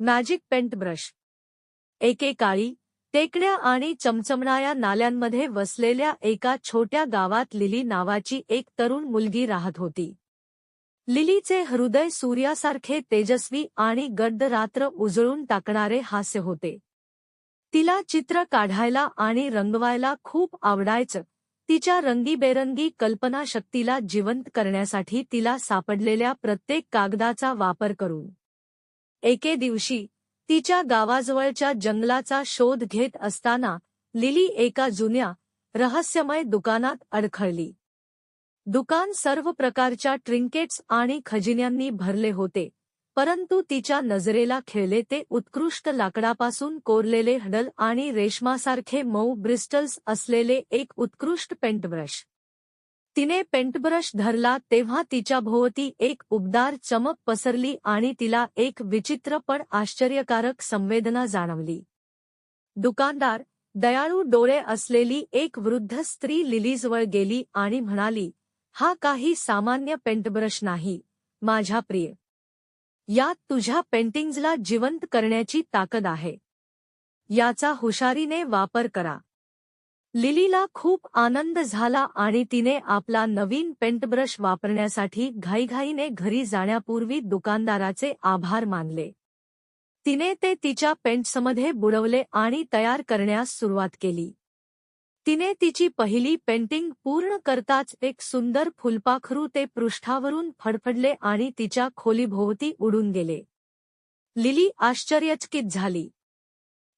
Magic paint brush एकेकाळी टेकड्या आणि चमचमणाऱ्या नाल्यांमध्ये वसलेल्या एका छोट्या गावात लिली नावाची एक तरुण मुलगी राहत होती. लिलीचे हृदय सूर्यासारखे तेजस्वी आणि गड्ड रात्र उजळून टाकणारे हास्य होते. तिला चित्र काढायला आणि रंगवायला खूप आवडायचं. तिच्या रंगीबेरंगी कल्पनाशक्तीला जिवंत करण्यासाठी तिला सापडलेल्या प्रत्येक कागदाचा वापर करून एके दिवशी तिच्या गावाजवळच्या जंगलाचा शोध घेत असताना लिली एका जुन्या रहस्यमय दुकानात अडखळली. दुकान सर्व प्रकारच्या ट्रिंकेट्स आणि खजिन्यांनी भरले होते परंतु तिच्या नजरेला खेळले ते उत्कृष्ट लाकडापासून कोरलेले हडल आणि रेशमासारखे मऊ ब्रिस्टल्स असलेले एक उत्कृष्ट पेंटब्रश. तिने पेंटब्रश धरला तेव्हा तिच्या भोवती एक उबदार चमक पसरली आणि तिला एक विचित्र पण आश्चर्यकारक संवेदना जाणवली. दुकानदार दयाळू डोळे असलेली एक वृद्ध स्त्री लिलीजवळ गेली आणि म्हणाली हा काही सामान्य पेंटब्रश नाही माझ्या प्रिय. यात तुझ्या पेंटिंग्जला जिवंत करण्याची ताकद आहे. याचा हुशारीने वापर करा. लिलीला खूप आनंद झाला आणि तिने आपला नवीन पेंटब्रश वापरण्यासाठी घाईघाईने घरी जाण्यापूर्वी दुकानदाराचे आभार मानले. तिने ते तिच्या पेंट्समध्ये बुडवले आणि तयार करण्यास सुरुवात केली. तिने तिची पहिली पेंटिंग पूर्ण करताच एक सुंदर फुलपाखरू ते पृष्ठावरून फडफडले आणि तिच्या खोलीभोवती उडून गेले. लिली आश्चर्यचकित झाली.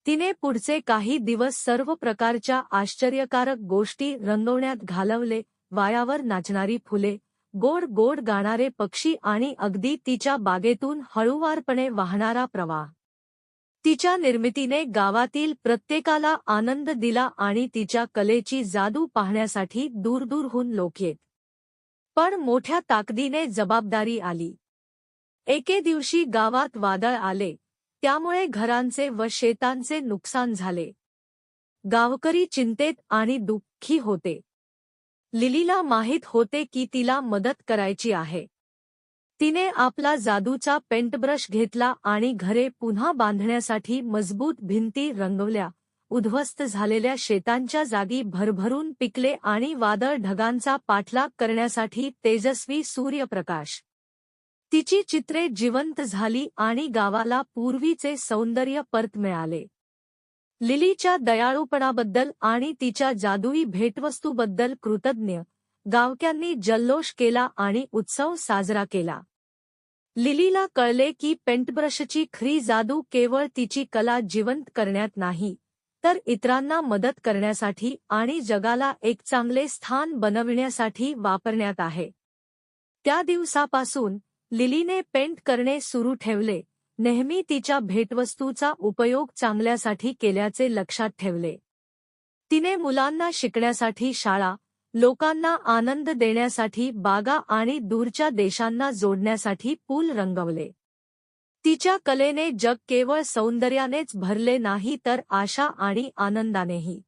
तिने पुढचे काही दिवस सर्व प्रकारच्या आश्चर्यकारक गोष्टी रंगवण्यात घालवले वायावर नाचणारी फुले गोड गोड गाणारे पक्षी आणि अगदी तिच्या बागेतून हळूवारपणे वाहणारा प्रवाह. तिच्या निर्मितीने गावातील प्रत्येकाला आनंद दिला आणि तिच्या कलेची जादू पाहण्यासाठी दूरदूरहून लोक येत. पण मोठ्या ताकदीने जबाबदारी आली. एके दिवशी गावात वादळ आले. त्यामुळे घरांचे व शेतांचे नुकसान झाले. गावकरी चिंतेत आणि दुःखी होते. लिलीला माहीत होते की तिला मदत करायची आहे. तिने आपला जादूचा पेंटब्रश घेतला आणि घरे पुन्हा बांधण्यासाठी मजबूत भिंती रंगवल्या. उद्ध्वस्त झालेल्या शेतांच्या जागी भरभरून पिकले आणि वादळ ढगांचा पाठलाग करण्यासाठी तेजस्वी सूर्यप्रकाश. तिची चित्रे जिवंत झाली आणि गावाला पूर्वीचे सौंदर्य परत मिळाले. लिलीच्या दयाळूपणाबद्दल आणि तिच्या जादुई भेटवस्तूबद्दल कृतज्ञ गावक्यांनी जल्लोष केला आणि उत्सव साजरा केला. लिलीला कळले की पेंटब्रशची खरी जादू केवळ तिची कला जिवंत करण्यात नाही तर इतरांना मदत करण्यासाठी आणि जगाला एक चांगले स्थान बनविण्यासाठी वापरण्यात आहे. त्या दिवसापासून लिलीने पेंट करणे सुरू ठेवले. नेहमी तिच्या भेटवस्तूचा उपयोग चांगल्यासाठी केल्याचे लक्षात ठेवले. तिने मुलांना शिकण्यासाठी शाळा लोकांना आनंद देण्यासाठी बागा आणि दूरच्या देशांना जोडण्यासाठी पूल रंगवले. तिच्या कलेने जग केवळ सौंदर्यानेच भरले नाही तर आशा आणि आनंदानेही.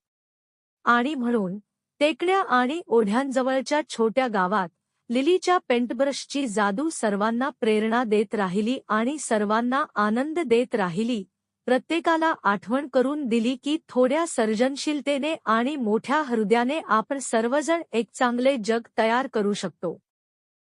आणि म्हणून टेकड्या आणि ओढ्यांजवळच्या छोट्या गावात लिलीच्या पेंटब्रशची जादू सर्वांना प्रेरणा देत राहिली आणि सर्वांना आनंद देत राहिली. प्रत्येकाला आठवण करून दिली की थोड्या सर्जनशीलतेने आणि मोठ्या हृदयाने आपण सर्वजण एक चांगले जग तयार करू शकतो.